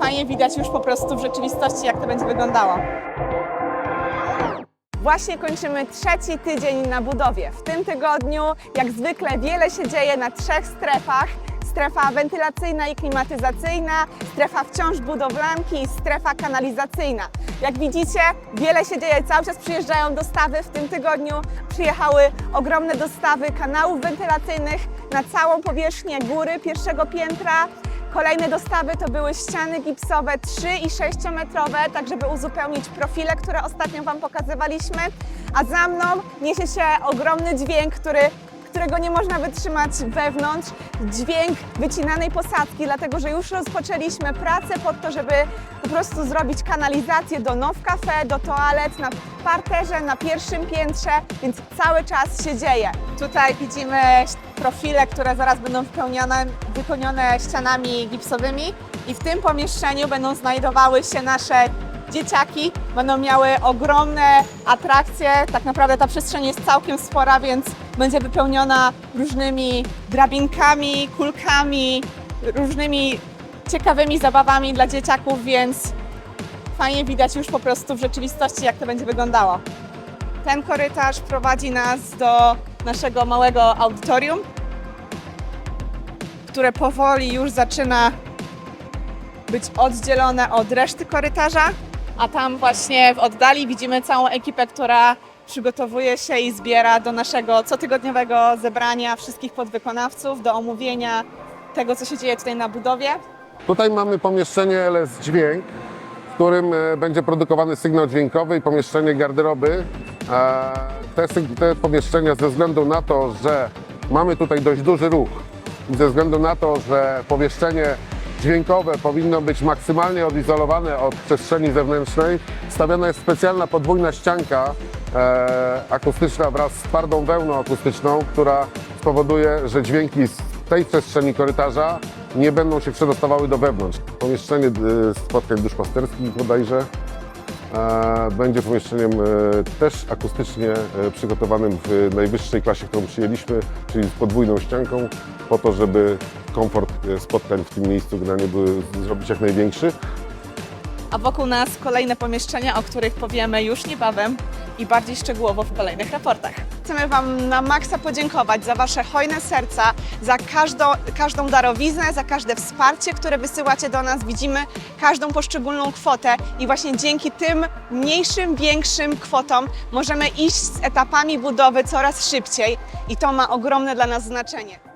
Fajnie widać już po prostu w rzeczywistości, jak to będzie wyglądało. Właśnie kończymy trzeci tydzień na budowie. W tym tygodniu, jak zwykle, wiele się dzieje na trzech strefach. Strefa wentylacyjna i klimatyzacyjna, strefa wciąż budowlanki i strefa kanalizacyjna. Jak widzicie, wiele się dzieje, cały czas przyjeżdżają dostawy. W tym tygodniu przyjechały ogromne dostawy kanałów wentylacyjnych na całą powierzchnię góry pierwszego piętra. Kolejne dostawy to były ściany gipsowe 3 i 6 metrowe, tak żeby uzupełnić profile, które ostatnio Wam pokazywaliśmy. A za mną niesie się ogromny dźwięk, który, którego nie można wytrzymać wewnątrz. Dźwięk wycinanej posadzki, dlatego że już rozpoczęliśmy pracę pod to, żeby po prostu zrobić kanalizację do now cafe, do toalet, na parterze, na pierwszym piętrze, więc cały czas się dzieje. Tutaj widzimy profile, które zaraz będą wypełnione, wypełnione ścianami gipsowymi i w tym pomieszczeniu będą znajdowały się nasze dzieciaki. Będą miały ogromne atrakcje. Tak naprawdę ta przestrzeń jest całkiem spora, więc będzie wypełniona różnymi drabinkami, kulkami, różnymi ciekawymi zabawami dla dzieciaków, więc fajnie widać już po prostu w rzeczywistości, jak to będzie wyglądało. Ten korytarz prowadzi nas do naszego małego audytorium, które powoli już zaczyna być oddzielone od reszty korytarza, a tam właśnie w oddali widzimy całą ekipę, która przygotowuje się i zbiera do naszego cotygodniowego zebrania wszystkich podwykonawców do omówienia tego, co się dzieje tutaj na budowie. Tutaj mamy pomieszczenie LS Dźwięk, w którym e, będzie produkowany sygnał dźwiękowy i pomieszczenie garderoby. E, Te, te pomieszczenia ze względu na to, że mamy tutaj dość duży ruch ze względu na to, że pomieszczenie dźwiękowe powinno być maksymalnie odizolowane od przestrzeni zewnętrznej, stawiana jest specjalna podwójna ścianka e, akustyczna wraz z twardą wełną akustyczną, która spowoduje, że dźwięki z tej przestrzeni korytarza nie będą się przedostawały do wewnątrz. Pomieszczenie y, spotkań duszpasterskich bodajże e, będzie pomieszczeniem e, też akustycznie e, przygotowanym w najwyższej klasie, którą przyjęliśmy, czyli z podwójną ścianką, po to, żeby komfort e, spotkań w tym miejscu generalnie były zrobić jak największy. a wokół nas kolejne pomieszczenia, o których powiemy już niebawem i bardziej szczegółowo w kolejnych raportach. Chcemy Wam na maksa podziękować za Wasze hojne serca, za każdą, każdą darowiznę, za każde wsparcie, które wysyłacie do nas. Widzimy każdą poszczególną kwotę i właśnie dzięki tym mniejszym, większym kwotom możemy iść z etapami budowy coraz szybciej i to ma ogromne dla nas znaczenie.